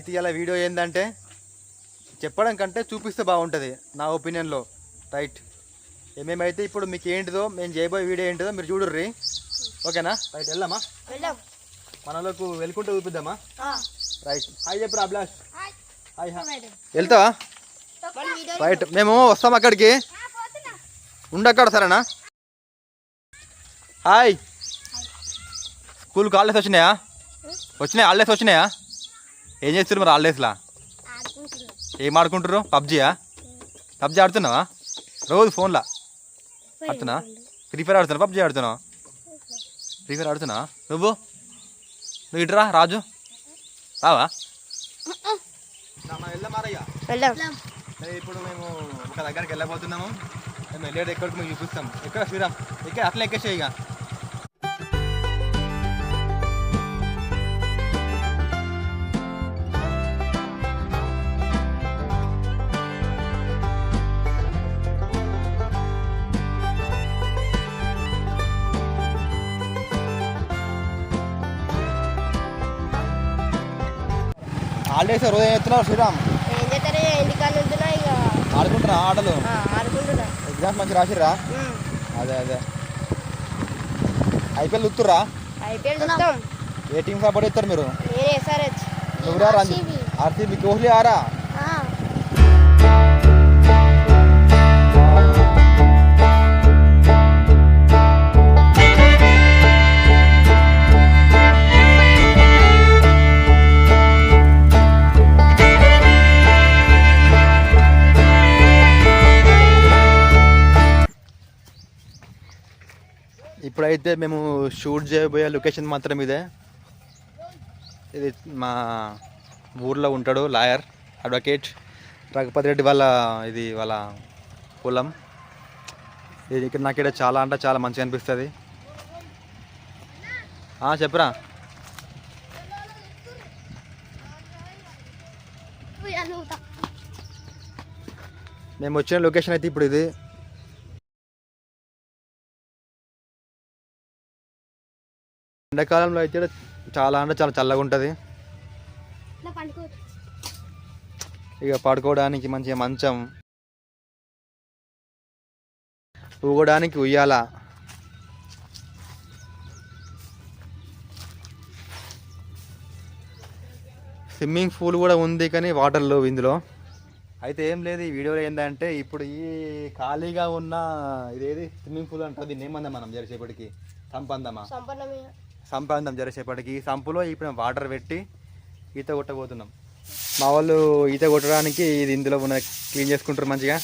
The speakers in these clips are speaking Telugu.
అయితే ఇలా వీడియో ఏంటంటే చెప్పడం కంటే చూపిస్తే బాగుంటుంది నా ఒపీనియన్లో. రైట్. ఏమేమైతే ఇప్పుడు మీకు ఏంటిదో మేము చేయబోయే వీడియో ఏంటిదో మీరు చూడుర్రి. ఓకేనా? రైట్ వెళ్దామా? వెళ్దాం. మనలోకి వెళ్ళుకుంటూ చూపిద్దామా? రైట్. హాయ్ చెప్పు అభిలాష్. హాయ్. వెళ్తావా? రైట్. మేము వస్తాం అక్కడికి. ఉండక్కడ సరేనా? హాయ్. స్కూల్కి హాలిడేస్ వచ్చినాయా? వచ్చినాయి? హాలిడేస్ వచ్చినాయా? ఏం చేస్తారు మరి హాలిడేస్లా ఏం ఆడుకుంటారు పబ్జీయా పబ్జీ ఆడుతున్నావా? రోజు ఫోన్లా ఆడుతున్నా ఫ్రీ ఫైర్ ఆడుతున్నా పబ్జీ ఆడుతున్నావా? ఫ్రీ ఫైర్ ఆడుతున్నావా? నువ్వు? నువ్వు ఇటురా రాజు. రావా? ఇప్పుడు మేము ఒక దగ్గరికి వెళ్ళబోతున్నాము. మేము వెళ్ళేది ఎక్కడికి మీకు చూపిస్తాం. ఎక్కడ శ్రీరామ్? ఎక్కడ అట్లా ఎక్కేసే ఇక. హాలిడేస్ రోజు ఏం చెప్తున్నావు శ్రీరామ్? ఏం చేస్తారే? ఇంటికాడ ఉంటున్నా ఇక. ఆడుకుంటున్నా ఆటలు? ఆడుకుంటున్నా. ఎగ్జామ్స్ మంచి రాసిర్రా. అదే అదే. ఐపీఎల్ ఉత్తురా ఐపీఎల్ చూస్తాం ఏ టీం సపోర్ట్ చేస్తారు మీరు? నేను ఎస్ఆర్హెచ్ ఆర్సీబీ. కోహ్లీ ఆరా? ఇప్పుడైతే మేము షూట్ చేయబోయే లొకేషన్ మాత్రం ఇదే. ఇది మా ఊర్లో ఉంటాడు లాయర్ అడ్వకేట్ రఘుపతి రెడ్డి వాళ్ళ ఇది వాళ్ళ పొలం ఇది ఇక్కడ నాకు ఇక్కడ చాలా అంటే చాలా మంచిగా అనిపిస్తుంది. చెప్పురా. మేము వచ్చిన లొకేషన్ అయితే ఇప్పుడు ఇది. ఎండాకాలంలో అయితే చాలా అంటే చాలా చల్లగా ఉంటుంది. ఇక పడుకోవడానికి మంచిగా మంచం. ఊగడానికి ఉయ్యాల. స్విమ్మింగ్ పూల్ కూడా ఉంది కానీ వాటర్ లేవు ఇందులో. అయితే ఏం లేదు ఈ వీడియోలో ఏంటంటే ఇప్పుడు ఈ ఖాళీగా ఉన్న ఇదేది? స్విమ్మింగ్ పూల్ అంటారు దీన్ని ఏమందాం మనం జరిసేపటికి? సంపందమా? సంపన్నమే సంపాదం జరిసేపటికి ఈ సంపులో ఇప్పుడు వాటర్ పెట్టి ఈత కొట్టబోతున్నాం. మా వాళ్ళు ఈత కొట్టడానికి ఇది ఇందులో ఉన్న క్లీన్ చేసుకుంటారు మంచిగా.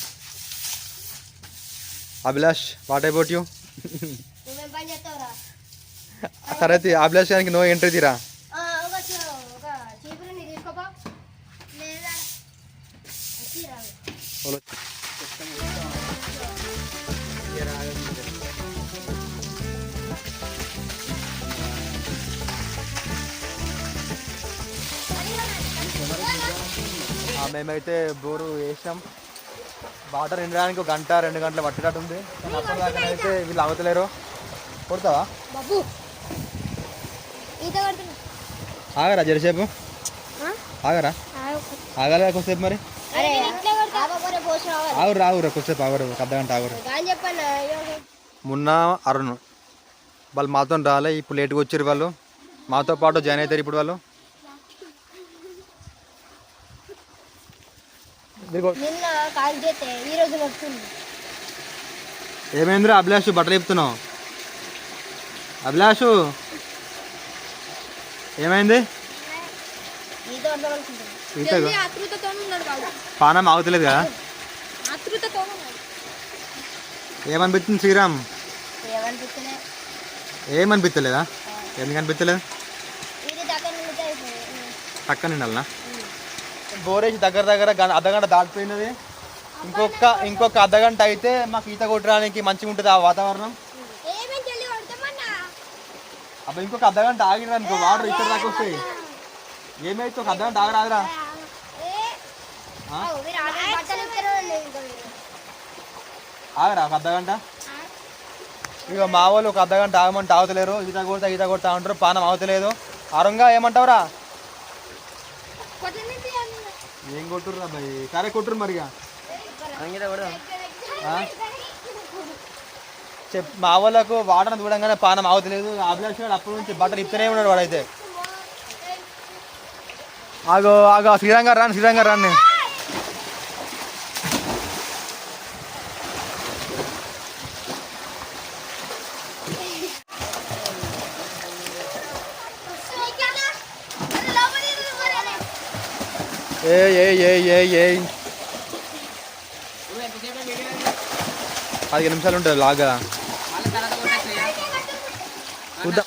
అభిలాష్ వాట్ అబౌట్ యూ సరే అయితే అభిలాష్ గారికి నో ఎంట్రీ తీరా? ఆ, మేమైతే బోరు వేసాం. వాటర్ ఎండడానికి ఒక గంట రెండు గంటలు పట్టేటట్టు ఉంది. కానీ అప్పటిదాకా అయితే వీళ్ళు అవతలేరు కొడతావా? బాబు. ఈత కొడుతున్నా. ఆగరా జరసేపు? ఆ? ఆగరా? ఆగాలి కొద్దిసేపు మరి? ఆగురు ఆగురు కొద్దిసేపు ఆగురు ఒక అర్ధ గంట ఆగురు. కానీ చెప్పన్నా మొన్న అరుణ్. వాళ్ళు మాతో రాలే ఇప్పుడు లేట్గా వచ్చారు వాళ్ళు. మాతో పాటు జాయిన్ అవుతారు ఇప్పుడు వాళ్ళు. నిన్న కాల్ చేస్తే ఈ రోజు వస్తుంది. ఏమైందిరా అభిలాష్? బట్టలు చెప్తున్నావు అభిలాషు? ఏమైంది? పానం ఆగుతలేదు కదా? ఏమనిపిస్తుంది శ్రీరామ్? ఏమనిపిస్తలే. ఏమనిపించలేదా ఎందుకు అయిపోయింది. పక్కన నిండాలనా బోరేసి దగ్గర దగ్గర గంట అర్ధగంట దాటిపోయినది. ఇంకొక ఇంకొక అర్ధగంట అయితే మాకు ఈత కొట్టడానికి మంచిగా ఉంటుంది ఆ వాతావరణం. అబ్బా ఇంకొక అర్ధగంట ఆగిరా అనుకో వాటర్ ఇక్కడ దాకా వస్తాయి. ఏమైతే ఒక అర్ధగంట ఆగరా ఆగరా ఇంకా ఒక అర్ధగంట ఇక మా వాళ్ళు ఒక అర్ధగంట ఆగమంటే ఆగుతలేరు. ఈత కొడతా ఈత కొడతా అంటారు. పానం ఆగుతలేదు. అరంగా ఏమంటావురా. ఏం కొట్టుర్రు అబ్బాయి కరే కొట్టురు మరిగా? చెప్ మా వాళ్ళకు వాటర్ చూడంగానే పానం ఆగుతలేదు. అభిలాష్ గారు అప్పటి నుంచి బట్టలు ఇస్తూనే ఉన్నాడు వాడైతే. ఆగో ఆగో శ్రీరంగారు రాను శ్రీరంగారు రాను. ఏ ఏ ఏ పదిహేను నిమిషాలు ఉంటుంది లాగా చూద్దాం.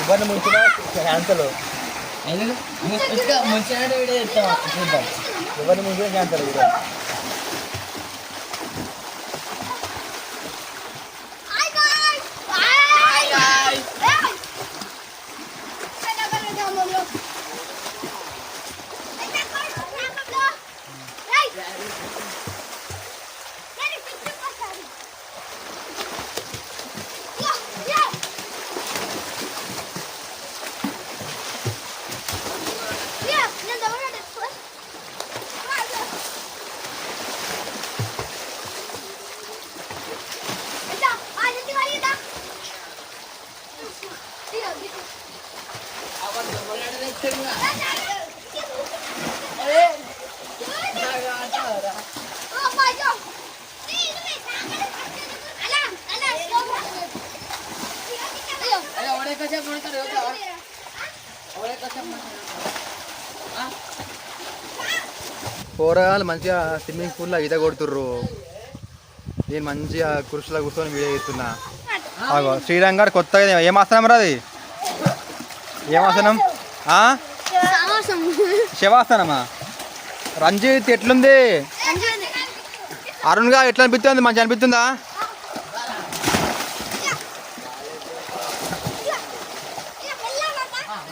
ఇవన్నీ ముంచిన క్యాన్సల్ ముంచినట్టు వీడియో చెప్తాం చూద్దాం ఇవన్నీ ముంచిన క్యాన్సల్ ఇక పోరగాళ్ళు మంచిగా స్విమ్మింగ్ పూల్లో ఈత కొడుతుర్రు. నేను మంచిగా కుర్చీలో కూర్చొని వీడియో చేస్తున్నా. ఆగో శ్రీరంగ్ గారు కొత్తగా ఏం ఆసనం రా అది? ఏం ఆసనం? శవాసనమా? రంజిత్ ఎట్లుంది? అరుణ్గా ఎట్లా అనిపిస్తుంది? మంచిగా అనిపిస్తుందా?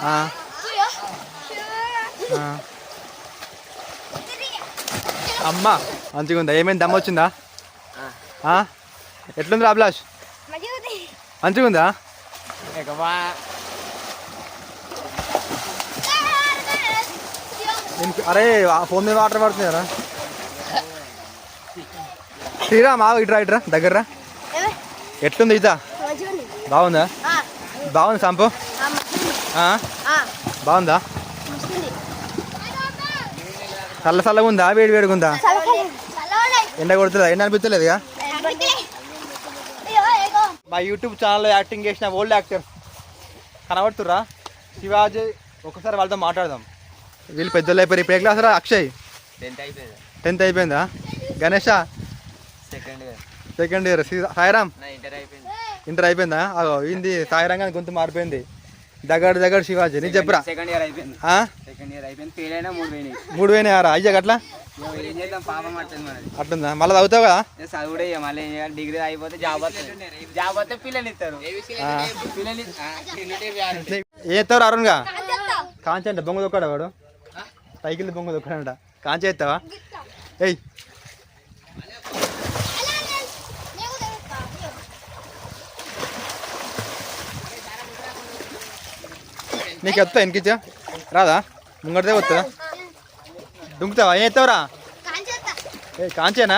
ఆ, ఆ. అమ్మా మంచిగా ఉందా ఏమైంది? దమ్మ వచ్చిందా? ఎట్లుంది అభిలాష్ మంచిగా ఉందా ఇంక- అరే ఆ ఫోన్ మీద వాటర్ పడుతుంది కదా శ్రీరామ్ ఆగు ఇట్రా ఇట్రా దగ్గర ఎట్లుంది ఈత? బాగుందా? బాగుంది సంపు? బాగుందా? చల్ల చల్లగా ఉందా వేడి వేడిగా ఉందా ఎండ కొడుతుందా? ఎండ అనిపించలేదు ఇక? మా యూట్యూబ్ ఛానల్లో యాక్టింగ్ చేసిన ఓల్డ్ యాక్టర్ కనబడుతురా శివాజీ ఒకసారి వాళ్ళతో మాట్లాడదాం. వీళ్ళు పెద్దోళ్ళు అయిపోయారు. ఇప్పుడు ఏ క్లాస్ రా? అక్షయ్? టెన్త్ అయిపోయింది. Ganesha? Second year. Second year. Sairam? Inter అయిపోయింది. ఇంటర్ అయిపోయిందా? అగో ఇంది సాయిరామ్ గొంతు మారిపోయింది. దగ్గర దగ్గర శివాజీ నీకు చెప్పురా? సెకండ్ ఇయర్ అయిపోయింది. ఆ? సెకండ్ ఇయర్ అయిపోయింది ఫెయిల్ అయినా మూడు పోయినాయి. మూడు పోయినాయి ఆరా అయ్యా అట్లా ఏం చేద్దాం పాపం పడుతుంది మనది. అట్లుందా? మళ్ళీ చదువుతావు కదా? చదువుడే మళ్ళీ ఏం చేయాలి డిగ్రీ అయిపోతే జాబ్ వస్తుంది జాబ్ వస్తే పిల్లలు ఇస్తారు. ఏం ఎత్తావు అరుణ్గా? కాంచి అంటే బొంగ దొక్కాడా వాడు? సైకిల్ బొంగ దొక్కాడంట కాంచి ఎత్తావా? ఏయ్ నీకు ఎత్తా వెనకిచ్చా రాదా? ముంగడితే వస్తుందా దుంకుతావా? ఏం ఎత్తావురా? ఏ కాంచేనా?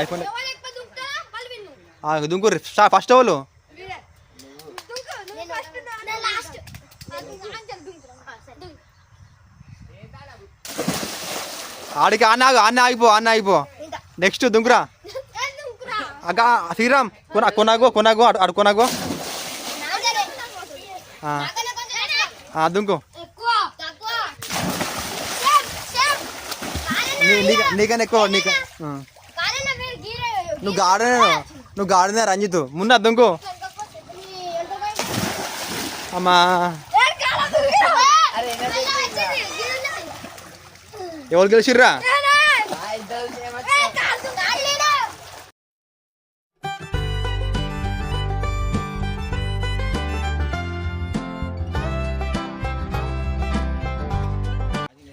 ఐఫోన్ దుంకు ఫస్ట్ వాళ్ళు ఆడికి ఆన్న ఆగు ఆన్న ఆగిపో ఆన్న ఆగిపో. నెక్స్ట్ దుంకురా. అక్క శ్రీరామ్ కొన కొనాగో కొనాగో అటు కొనాగో. దుంకు. నీకన్నా ఎక్కువ నీక. నువ్వు గార్డెన్ నువ్వు గార్డెన్ రంజిత్. ముందు పోయి- అమ్మా ఏ కాలదు గీరే. మళ్ళా వచ్చింది, గీరే. ఎవరు గెలిచిర్రా?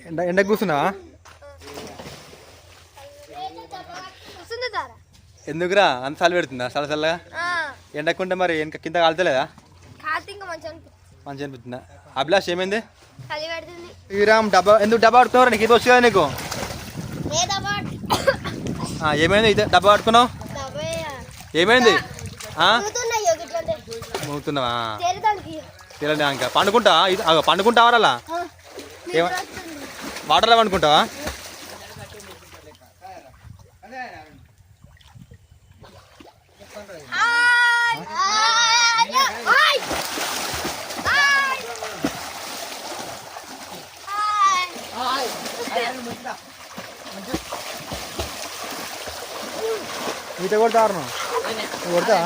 ఎండ ఎండ కూర్చున్నావా? ఎందుకురా? అంత చలి పెడుతుందా? చల్ల చల్లగా? ఎండకుంటే మరి వెనక కింద కాలుతలేదా? కాదు ఇంకా మంచిగా అనిపిస్తుంది. మంచి అనిపిస్తుందా? అభిలాష్ ఏమైంది? శ్రీరామ్ డబ్బా ఎందుకు డబ్బా ఆడుతున్నావు నీకు? ఇది వచ్చు కదా నీకు? ఏమైంది? ఇదే డబ్బా ఆడుకున్నావు ఏమైంది? మోగుతున్నావా తెలియదు ఇంకా పండుకుంటా ఇది పండుకుంటావా అలా? ఏమ- వాటర్లో పండుకుంటావా? దారుణం. కొడతా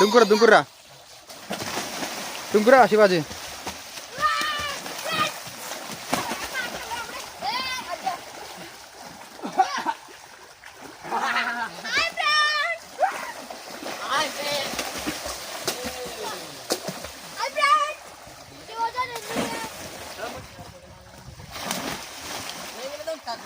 దుంకురా దుంకురా దుంకురా శివాజీ.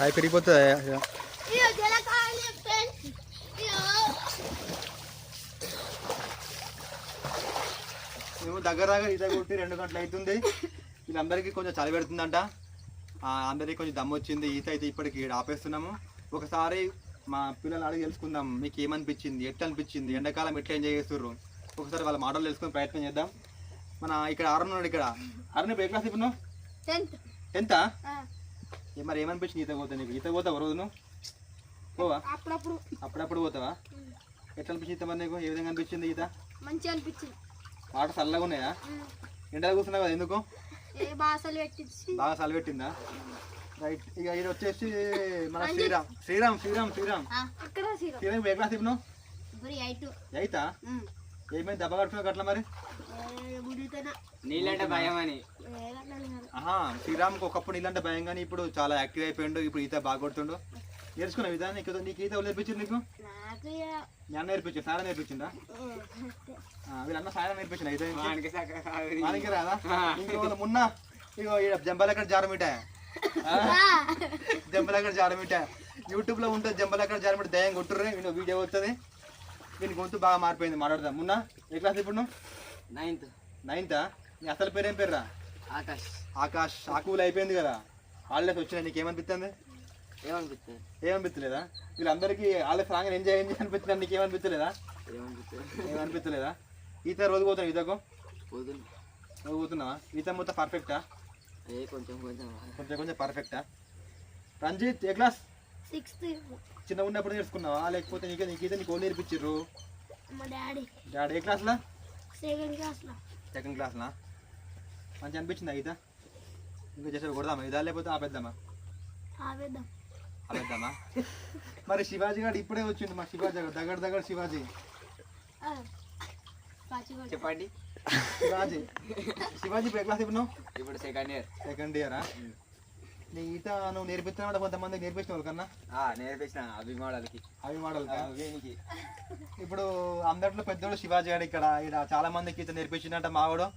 కాయ పెరిగిపోతుంది మేము దగ్గర దగ్గర ఈత కొట్టి రెండు గంటలు అవుతుంది. వీళ్ళందరికీ కొంచెం చలి పెడుతుందంట. ఆ, అందరికీ కొంచెం దమ్ము వచ్చింది. ఈత అయితే ఇప్పటికి ఆపేస్తున్నాము. ఒకసారి మా పిల్లలు అడిగి తెలుసుకుందాం. మీకు ఏమనిపించింది? ఎట్లా అనిపించింది ఎండాకాలం ఎట్లా ఎంజాయ్ చేస్తుర్రు? ఒకసారి వాళ్ళ మాటలు తెలుసుకునే ప్రయత్నం చేద్దాం. మన ఇక్కడ అరుణ్ ఉన్నాడు ఇక్కడ. అరుణ్ ఇప్పుడు ఏ క్లాస్ ఇప్పుడు టెన్తా ఏ మరి ఏమనిపించింది ఈత పోతా నీకు? ఈత పోతావా రోజు నువ్వు పోవా? అప్పుడప్పుడు. అప్పుడప్పుడు పోతావా? ఎట్లా అనిపించింది ఈత మరి నీకు? ఏ విధంగా అనిపించింది ఈత? మంచిగా అనిపించింది. వాటర్ చల్లగా ఉన్నాయా? ఎండలు కూర్చున్నావు కదా ఎందుకు? బాగా చలి పెట్టిందా? రైట్. ఇక ఇది వచ్చేసి మన శ్రీరామ్. శ్రీరామ్ శ్రీరామ్ శ్రీరామ్. శ్రీరామ్. ఏ క్లాస్ ఇప్పుడు అయితా ఏమైంది? దెబ్బ కట్టుకున్నావు అట్లా మరి? నీళ్ళంటే భయం అని. ఆహా శ్రీరామ్కి ఒకప్పుడు ఇలాంటి భయం కానీ ఇప్పుడు చాలా యాక్టివ్ అయిపోయిండు ఇప్పుడు ఈత బాగా కొడుతుండు. నేర్చుకున్నావు ఇదా నీకు నీకు ఈత ఎవరు నేర్పించింది నీకు? అన్న నేర్పించింది సారా నేర్పించిందా వీళ్ళన్న సారా సక్క కాదు. మనకి రాదా? ఇంకో వాళ్ళు మొన్న ఇగో జంబలక్కడ జారమిట. జంబలక్కడ జారమిట. యూట్యూబ్లో ఉంటుంది జంబలక్కడ జారమిట దయం కొట్టుర్రే వీడియో వస్తుంది వీని గొంతు బాగా మారిపోయింది మాట్లాడదాం. మొన్న ఏ క్లాస్ ఇప్పుడు నైన్త్ నైన్తా నీ అసలు పేరేం పేర్రా? ఆకాష్. ఆకాష్ ఆకులు అయిపోయింది కదా. హాలిడేస్ వచ్చినాయి నీకు ఏమనిపిస్తుంది? ఏమనిపిస్తుంది ఏమనిపించలేదా వీళ్ళందరికీ హాలిడేస్ రాగానే ఎంజాయ్ ఎంజాయ్ నీకు ఏమనిపించలేదా ఏమనిపిస్తుంది ఏమనిపించలేదా ఈత రోజు పోతావు ఈతకు? రోజు పోతున్నావా? ఈత మొత్తం పర్ఫెక్టా కొంచెం కొంచెం. కొంచెం కొంచెం పర్ఫెక్టా రంజిత్ ఏ క్లాస్? సిక్స్త్ చిన్న ఉన్నప్పుడు నేర్చుకున్నావా? లేకపోతే నీకు నీకు ఈత నీకు ఓన్ నేర్పించిర్రు? మా డాడీ. డాడీ ఏ క్లాస్లా? సెకండ్ క్లాస్లో. సెకండ్ క్లాస్లా? మంచి అనిపించిందా ఈత? ఇంకా చేసే కొడదామా ఇదా లేకపోతే ఆపేద్దామా? ఆపేద్దామా? మరి శివాజీ గారు ఇప్పుడే వచ్చిండు మా శివాజీ గారు దగ్గర దగ్గర శివాజీ. చెప్పండి శివాజీ శివాజీ. ఇప్పుడు ఏ క్లాస్ ఇప్పుడు సెకండ్ ఇయర్ సెకండ్ ఇయరా? నీ ఈత నువ్వు నేర్పిస్తున్నావు కొంతమందికి నేర్పించిన వాళ్ళకన్నా నేర్పించిన అభిమానులకి. అవి మోడల్ వీనికి. ఇప్పుడు అందరిలో పెద్దోడు శివాజీ గారు ఇక్కడ ఇక్కడ చాలా మందికి ఈత నేర్పించినట్ట మావాడు.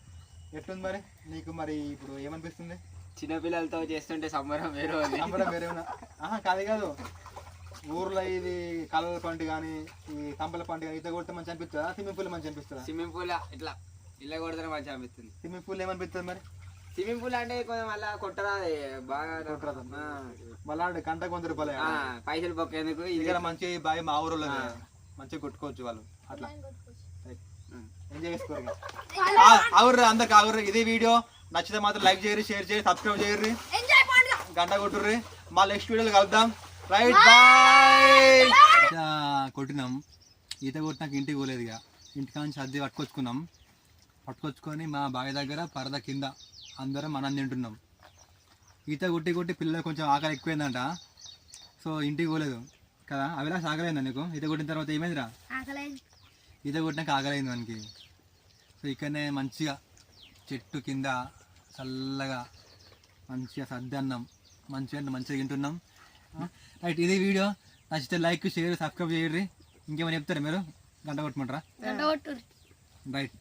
ఎట్లుంది మరి? నీకు మరి ఇప్పుడు ఏమనిపిస్తుంది? చిన్నపిల్లలతో చేస్తుంటే సంబరం వేరే నమ్మడం వేరే ఆహా కాదు కాదు. ఊర్లో ఇది కలల పండు కానీ ఈ తంపల పండు కానీ ఈత కొడితే మంచి అనిపిస్తుందా? స్విమ్మింగ్ పూల్ మంచి అనిపిస్తుందా? స్విమ్మింగ్ పూల్ ఇట్లా ఇళ్ళ కొడితే మంచిగా అనిపిస్తుంది. స్విమ్మింగ్ పూల్ ఏమనిపిస్తుంది మరి? స్విమ్మింగ్ పూల్ అంటే కొంచెం మళ్ళా కొట్టరా బాగా. మళ్ళీ గంటకు వంద రూపాయలు ఆ, పైసలు పొక్కేందుకు ఇది ఇక్కడ మంచి బాయ్ మా ఊరిలో మంచిగా కొట్టుకోవచ్చు వాళ్ళు. అట్లా. ఎంజాయ్ చేసుకోరు ఇక. ఆ, ఆగుర్రి అందరికి ఆగుర్రి ఇదే వీడియో. నచ్చితే మాత్రం లైక్ చేయరు షేర్ చేయరు సబ్స్క్రైబ్ పండుగ. గంట కొట్టుర్రి. మా నెక్స్ట్ వీడియోలో కలుద్దాం. Right bye. కొట్టినాం. ఈత కొట్టినాక ఇంటికి పోలేదు ఇక. ఇంటికా నుంచి అద్దె పట్టుకొచ్చుకున్నాం. పట్టుకొచ్చుకొని మా బావి దగ్గర పరద కింద. అందరం అన్నం తింటున్నాం. ఈత కొట్టి కొట్టి పిల్లలకు కొంచెం ఆకలి ఎక్కువైందంట. సో ఇంటికి పోలేదు. కదా? అవిలాస్ ఆకలైందా నీకు? ఈత కొట్టిన తర్వాత ఏమైందిరా? ఈత కొట్టినాక ఆకలైంది మనకి సో ఇక్కడనే మంచిగా చెట్టు కింద చల్లగా మంచిగా సర్ది అన్నం. మంచిగా మంచిగా తింటున్నాం. రైట్ ఇది వీడియో. నచ్చితే లైక్ షేర్ సబ్స్క్రైబ్ చేయర్రి ఇంకేమైనా చెప్తారా మీరు? గంట కొట్టమంటారా? రైట్.